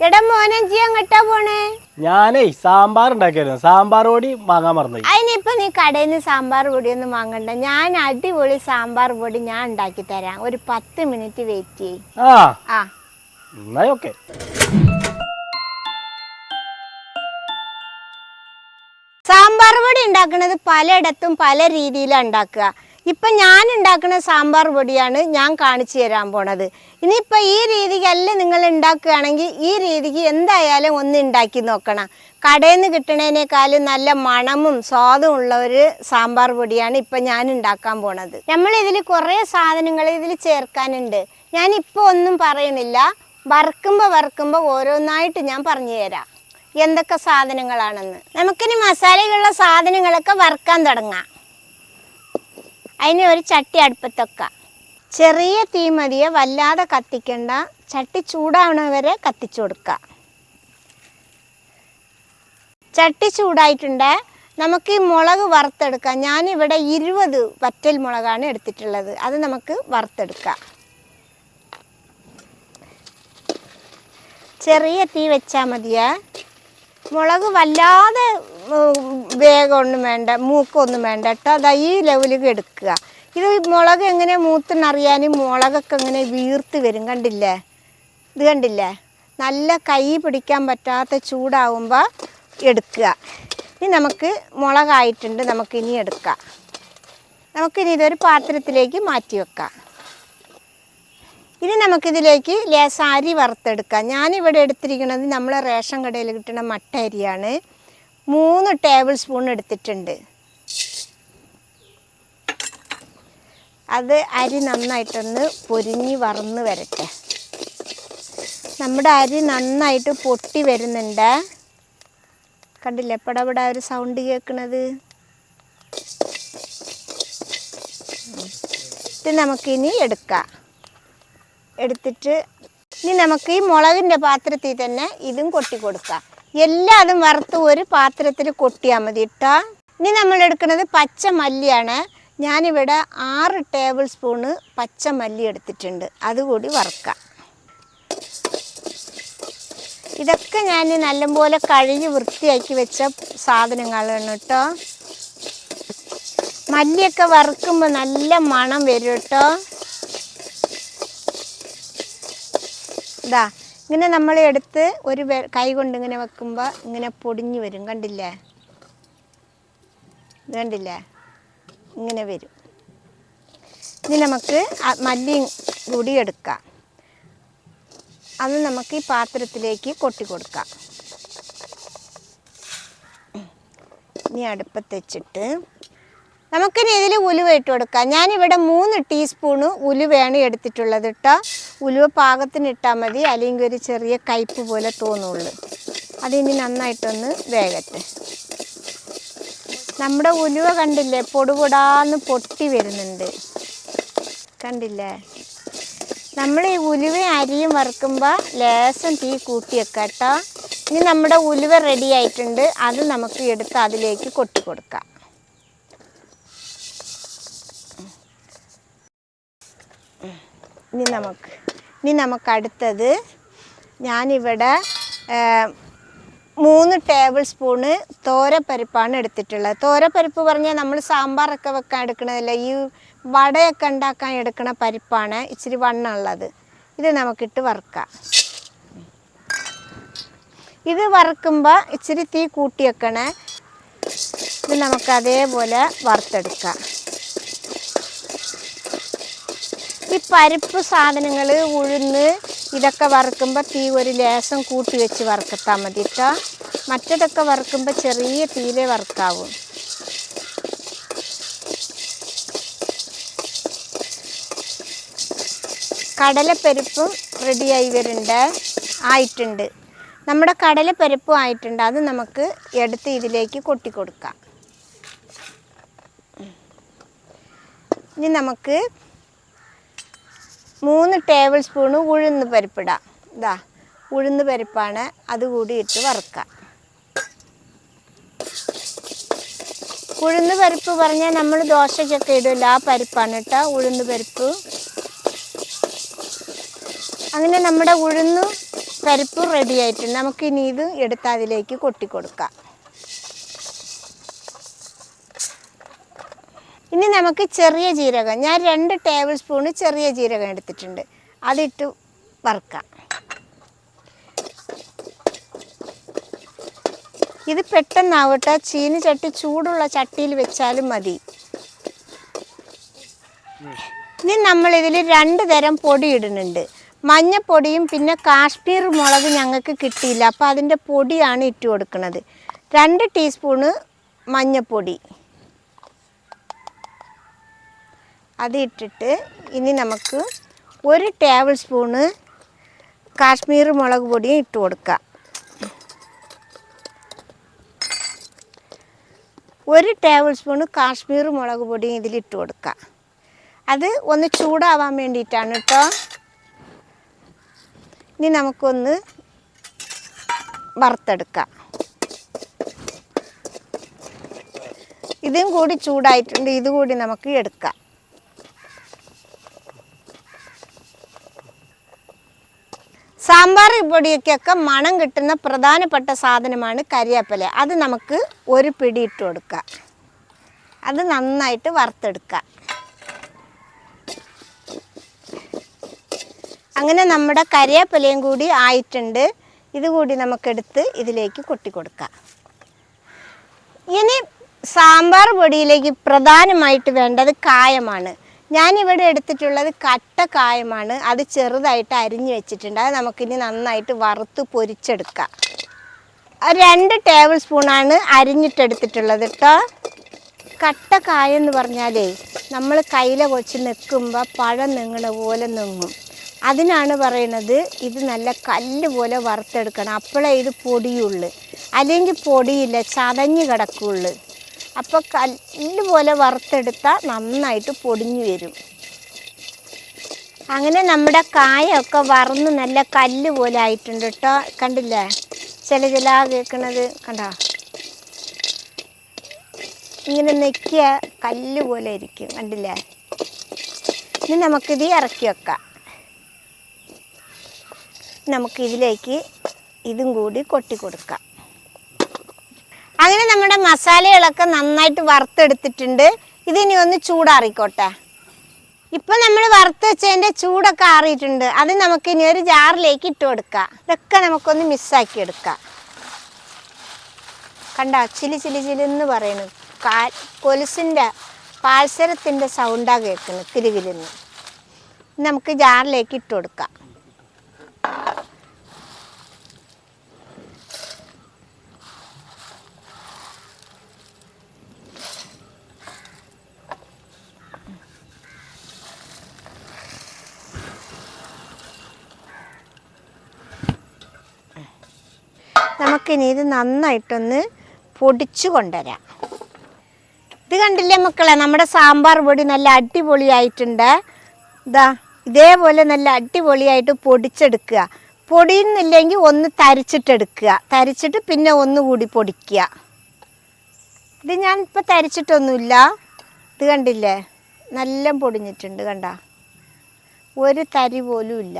എടാ മോനഞ്ചി അങ്ങട്ടാ പോണേ? ഞാനേ സാമ്പാർ ഉണ്ടാക്കിയായിരുന്നു. സാമ്പാർ പൊടി വാങ്ങാൻ മറന്നു അതിനിപ്പോ നീ കടയിൽ നിന്ന് സാമ്പാർ പൊടിയൊന്നും വാങ്ങണ്ട. ഞാൻ അടിപൊളി സാമ്പാർ പൊടി ഞാൻ ഉണ്ടാക്കി തരാം. ഒരു പത്ത് മിനിറ്റ് വെയിറ്റ് ചെയ്യും. ആ. ആ. എന്നാ ഓക്കെ സാമ്പാർ പൊടി ഉണ്ടാക്കുന്നത് പലയിടത്തും പല രീതിയിലാണ് ഉണ്ടാക്കുക. ഇപ്പം ഞാൻ ഉണ്ടാക്കുന്ന സാമ്പാർ പൊടിയാണ് ഞാൻ കാണിച്ചു തരാൻ പോണത്. ഇനിയിപ്പോൾ ഈ രീതിക്കല്ല നിങ്ങൾ ഉണ്ടാക്കുകയാണെങ്കിൽ ഈ രീതിക്ക് എന്തായാലും ഒന്ന് ഉണ്ടാക്കി നോക്കണം. കടയിൽ നിന്ന് കിട്ടണേനേക്കാളും നല്ല മണമും സ്വാദും ഉള്ള ഒരു സാമ്പാർ പൊടിയാണ് ഇപ്പം ഞാൻ ഉണ്ടാക്കാൻ പോണത്. നമ്മൾ കുറേ സാധനങ്ങൾ ഇതിൽ ചേർക്കാനുണ്ട്. ഞാൻ ഇപ്പോൾ ഒന്നും പറയുന്നില്ല. വറുക്കുമ്പോൾ വറുക്കുമ്പോൾ ഓരോന്നായിട്ട് ഞാൻ പറഞ്ഞു തരാം. എന്തൊക്കെ സാധനങ്ങളാണെന്ന്. നമുക്കിനി മസാലകളുള്ള സാധനങ്ങളൊക്കെ വറുക്കാൻ തുടങ്ങാം. അതിന് ഒരു ചട്ടി അടുപ്പത്തൊക്ക ചെറിയ തീ മതിയെ വല്ലാതെ കത്തിക്കണ്ട. ചട്ടി ചൂടാവണ വരെ കത്തിച്ചു കൊടുക്കുക ചട്ടി ചൂടായിട്ടുണ്ട്. നമുക്ക് ഈ മുളക് വറുത്തെടുക്കാം. ഞാനിവിടെ ഇരുപത് വറ്റൽ മുളകാണ് എടുത്തിട്ടുള്ളത്. അത് നമുക്ക് വറുത്തെടുക്കാം. ചെറിയ തീ വെച്ചാൽ മതിയേ. മുളക് വല്ലാതെ വേഗമൊന്നും വേണ്ട മൂക്കൊന്നും വേണ്ട. കേട്ടോ അതാ ഈ ലെവലിൽ എടുക്കുക. ഇത് മുളക് എങ്ങനെ മൂത്തെന്നറിയാനും മുളകൊക്കെ എങ്ങനെ വീർത്ത് വരും കണ്ടില്ലേ? ഇത് കണ്ടില്ലേ? നല്ല കൈ പിടിക്കാൻ പറ്റാത്ത ചൂടാവുമ്പോൾ എടുക്കുക. ഇനി നമുക്ക് മുളകായിട്ടുണ്ട് നമുക്കിനി എടുക്കാം. നമുക്കിനി ഇതൊരു പാത്രത്തിലേക്ക് മാറ്റി വെക്കാം. ഇനി നമുക്കിതിലേക്ക് ലേശം അരി വറുത്തെടുക്കാം. ഞാനിവിടെ എടുത്തിരിക്കുന്നത് നമ്മളെ റേഷൻ കടയിൽ കിട്ടുന്ന മട്ട അരിയാണ് മൂന്ന് ടേബിൾ സ്പൂൺ എടുത്തിട്ടുണ്ട്. അത് അരി നന്നായിട്ടൊന്ന് പൊരിഞ്ഞ് വറന്ന് വരട്ടെ. നമ്മുടെ അരി നന്നായിട്ട് പൊട്ടി വരുന്നുണ്ട്. കണ്ടില്ലേ പടപട ഒരു സൗണ്ട് കേൾക്കണത്? ഇത് നമുക്കിനി എടുക്കാം. എടുത്തിട്ട് ഇനി നമുക്ക് ഈ മുളകിന്റെ പാത്രത്തിൽ തന്നെ ഇതും കൊട്ടി കൊടുക്കാം. എല്ലാതും വറുത്ത് ഒരു പാത്രത്തിൽ കൊട്ടിയാൽ മതി കേട്ടോ ഇനി നമ്മൾ എടുക്കുന്നത് പച്ച മല്ലിയാണ്. ഞാനിവിടെ ആറ് ടേബിൾ സ്പൂണ് പച്ച മല്ലി എടുത്തിട്ടുണ്ട്. അതുകൂടി വറുക്കാം. ഇതൊക്കെ ഞാൻ നല്ലപോലെ കഴുകി വൃത്തിയാക്കി വെച്ച സാധനങ്ങളാണ് കേട്ടോ മല്ലിയൊക്കെ വറുക്കുമ്പോൾ നല്ല മണം വരും കേട്ടോ ഇതാ ഇങ്ങനെ നമ്മൾ എടുത്ത് ഒരു കൈ കൊണ്ട് ഇങ്ങനെ വെക്കുമ്പോൾ ഇങ്ങനെ പൊടിഞ്ഞു വരും. കണ്ടില്ലേ? കണ്ടില്ലേ? ഇങ്ങനെ വരും. ഇനി നമുക്ക് മല്ലി മല്ലിയും കൂടി എടുക്കാം. അത് നമുക്ക് ഈ പാത്രത്തിലേക്ക് കൊട്ടി കൊടുക്കാം. ഇനി അടുപ്പത്ത് വെച്ചിട്ട് നമുക്കിനി ഇതിൽ ഉലുവ ഇട്ട് കൊടുക്കാം. ഞാനിവിടെ മൂന്ന് ടീസ്പൂണ് ഉലുവയാണ് എടുത്തിട്ടുള്ളത് കേട്ടോ ഉലുവ പാകത്തിന് ഇട്ടാൽ മതി. അല്ലെങ്കിൽ ഒരു ചെറിയ കയ്പ്പ് പോലെ തോന്നുള്ളൂ. അതിനി നന്നായിട്ടൊന്ന് വേകട്ടെ നമ്മുടെ ഉലുവ കണ്ടില്ലേ? പൊടുപൊടാന്ന് പൊട്ടി വരുന്നുണ്ട്. കണ്ടില്ലേ? നമ്മൾ ഈ ഉലുവ അരിയും വറുക്കുമ്പോൾ ലേശം തീ കൂട്ടി കേട്ടോ ഇനി നമ്മുടെ ഉലുവ റെഡി ആയിട്ടുണ്ട്. അത് നമുക്ക് എടുത്ത് അതിലേക്ക് കൊട്ടി കൊടുക്കാം. ഇനി നമുക്ക് ഇനി നമുക്ക് അടുത്തത് ഞാനിവിടെ മൂന്ന് ടേബിൾ സ്പൂണ് തോരപ്പരിപ്പാണ് എടുത്തിട്ടുള്ളത്. തോരപ്പരിപ്പ് പറഞ്ഞാൽ നമ്മൾ സാമ്പാറൊക്കെ വെക്കാൻ എടുക്കണതല്ല? ഈ വടയൊക്കെ ഉണ്ടാക്കാൻ എടുക്കുന്ന പരിപ്പാണ് ഇച്ചിരി വണ്ണുള്ളത് ഇത് നമുക്കിട്ട് വറുക്കാം. ഇത് വറുക്കുമ്പോൾ ഇച്ചിരി തീ കൂട്ടി വെക്കണേ ഇത് നമുക്ക് അതേപോലെ വറുത്തെടുക്കാം. ഈ പരിപ്പ് സാധനങ്ങൾ ഉഴുന്ന് ഇതൊക്കെ വറുക്കുമ്പോൾ തീ ഒരു ലേശം കൂട്ടി വെച്ച് വറുക്കത്താൽ മതി കേട്ടോ മറ്റതൊക്കെ വറുക്കുമ്പോൾ ചെറിയ തീരെ വറുക്കാവും. കടലപ്പരിപ്പും റെഡിയായി വരുന്നുണ്ട് ആയിട്ടുണ്ട്. നമ്മുടെ കടലപ്പരിപ്പും ആയിട്ടുണ്ട്. അത് നമുക്ക് എടുത്ത് ഇതിലേക്ക് കൊട്ടി കൊടുക്കാം. ഇനി നമുക്ക് മൂന്ന് ടേബിൾ സ്പൂണ് ഉഴുന്ന് പരിപ്പിടാം ഇതാ ഉഴുന്ന് പരിപ്പാണ് അതുകൂടി ഇട്ട് വറുക്കാം. ഉഴുന്ന് പരിപ്പ് പറഞ്ഞാൽ നമ്മൾ ദോശ ചക്ക ഇടില്ല ആ പരിപ്പാണ് കേട്ടോ ഉഴുന്ന് പരിപ്പ്. അങ്ങനെ നമ്മുടെ ഉഴുന്ന് പരിപ്പ് റെഡി ആയിട്ടുണ്ട്. നമുക്കിനി ഇത് എടുത്ത് അതിലേക്ക് കൊട്ടിക്കൊടുക്കാം. ഇനി നമുക്ക് ചെറിയ ജീരകം. ഞാൻ രണ്ട് ടേബിൾ സ്പൂൺ ചെറിയ ജീരകം എടുത്തിട്ടുണ്ട്. അതിട്ട് വറുക്കാം. ഇത് പെട്ടെന്നാവട്ടെ ചീനി ചട്ടി ചൂടുള്ള ചട്ടിയിൽ വെച്ചാലും മതി. ഇനി നമ്മൾ ഇതിൽ രണ്ട് തരം പൊടി ഇടുന്നുണ്ട്. മഞ്ഞപ്പൊടിയും പിന്നെ കാശ്മീർ മുളക് ഞങ്ങൾക്ക് കിട്ടിയില്ല. അപ്പോൾ അതിന്റെ പൊടിയാണ് ഇട്ട് കൊടുക്കുന്നത്. രണ്ട് ടീസ്പൂണ് മഞ്ഞപ്പൊടി. അത് ഇട്ടിട്ട് ഇനി നമുക്ക് ഒരു ടേബിൾ സ്പൂണ് കാശ്മീർ മുളക് പൊടിയും ഇട്ട് കൊടുക്കാം. ഒരു ടേബിൾ സ്പൂണ് കാശ്മീർ മുളക് പൊടിയും ഇതിലിട്ട് കൊടുക്കാം. അത് ഒന്ന് ചൂടാവാൻ വേണ്ടിയിട്ടാണ് കേട്ടോ. ഇനി നമുക്കൊന്ന് വറുത്തെടുക്കാം. ഇതും കൂടി ചൂടായിട്ടുണ്ട് ഇതുകൂടി നമുക്ക് എടുക്കാം. സാമ്പാർ പൊടിയൊക്കെ മണം കിട്ടുന്ന പ്രധാനപ്പെട്ട സാധനമാണ് കരിയാപ്പല. അത് നമുക്ക് ഒരു പിടി ഇട്ട് കൊടുക്കുക അത് നന്നായിട്ട് വറുത്തെടുക്കുക അങ്ങനെ നമ്മുടെ കരിയാപ്പലയും കൂടി ആയിട്ടുണ്ട്. ഇതുകൂടി നമുക്കെടുത്ത് ഇതിലേക്ക് കൊട്ടി കൊടുക്കാം. ഇനി സാമ്പാർ പൊടിയിലേക്ക് പ്രധാനമായിട്ട് വേണ്ടത് കായമാണ്. ഞാനിവിടെ എടുത്തിട്ടുള്ളത് കട്ട കായമാണ്. അത് ചെറുതായിട്ട് അരിഞ്ഞു വെച്ചിട്ടുണ്ട്. അത് നമുക്കിനി നന്നായിട്ട് വറുത്ത് പൊരിച്ചെടുക്കാം. രണ്ട് ടേബിൾ സ്പൂണാണ് അരിഞ്ഞിട്ടെടുത്തിട്ടുള്ളത് കേട്ടോ. കട്ട കായം എന്ന് പറഞ്ഞാലേ നമ്മൾ കയ്യില കൊച്ച് നിൽക്കുമ്പോൾ പഴം നിങ്ങളെ പോലെ നിങ്ങും. അതിനാണ് പറയണത് ഇത് നല്ല കല്ല് പോലെ വറുത്തെടുക്കണം. അപ്പോഴേ ഇത് പൊടിയുള്ളു. അല്ലെങ്കിൽ പൊടിയില്ല ചതഞ്ഞ് കിടക്കുള്ളു. അപ്പോൾ കല്ല് പോലെ വറുത്തെടുത്താൽ നന്നായിട്ട് പൊടിഞ്ഞു വരും. അങ്ങനെ നമ്മുടെ കായൊക്കെ വറന്ന് നല്ല കല്ല് പോലെ ആയിട്ടുണ്ട് കേട്ടോ. കണ്ടില്ലേ? ചില ചില കേൾക്കണത് കണ്ടോ? ഇങ്ങനെ നെക്കിയ കല്ല് പോലെ ഇരിക്കും കണ്ടില്ലേ? ഇനി നമുക്കിത് ഇറക്കി വെക്കാം. നമുക്കിതിലേക്ക് ഇതും കൂടി കൊട്ടി കൊടുക്കാം. നമ്മുടെ മസാലകളൊക്കെ നന്നായിട്ട് വറുത്തെടുത്തിട്ടുണ്ട്. ഇതിനി ഒന്ന് ചൂടാറിക്കോട്ടെ. ഇപ്പം നമ്മൾ വറുത്ത് വെച്ചതിന്റെ ചൂടൊക്കെ ആറിയിട്ടുണ്ട്. അത് നമുക്ക് ഇനി ഒരു ജാറിലേക്ക് ഇട്ട് കൊടുക്കാം. ഇതൊക്കെ നമുക്കൊന്ന് മിസ്സാക്കി എടുക്കാം. കണ്ട ചിലി ചിലി ചിലി എന്ന് പറയുന്നു കാ കൊലുസിന്റെ പാൽസരത്തിന്റെ സൗണ്ടാണ് കേൾക്കുന്നത് കിലുകിലെന്ന് നമുക്ക് ജാറിലേക്ക് ഇട്ട് കൊടുക്കാം. നമുക്കിനി ഇത് നന്നായിട്ടൊന്ന് പൊടിച്ചു കൊണ്ടുവരാം. ഇത് കണ്ടില്ലേ മക്കളെ? നമ്മുടെ സാമ്പാർ പൊടി നല്ല അടിപൊളിയായിട്ടുണ്ട്. ഇതാ ഇതേപോലെ നല്ല അടിപൊളിയായിട്ട് പൊടിച്ചെടുക്കുക. പൊടിയുന്നില്ലെങ്കിൽ ഒന്ന് തരിച്ചിട്ടെടുക്കുക. തരിച്ചിട്ട് പിന്നെ ഒന്നുകൂടി പൊടിക്കുക. ഇത് ഞാൻ ഇപ്പോൾ തരിച്ചിട്ടൊന്നുമില്ല. ഇത് കണ്ടില്ലേ? നല്ല പൊടിഞ്ഞിട്ടുണ്ട് കണ്ട. ഒരു തരി പോലും ഇല്ല.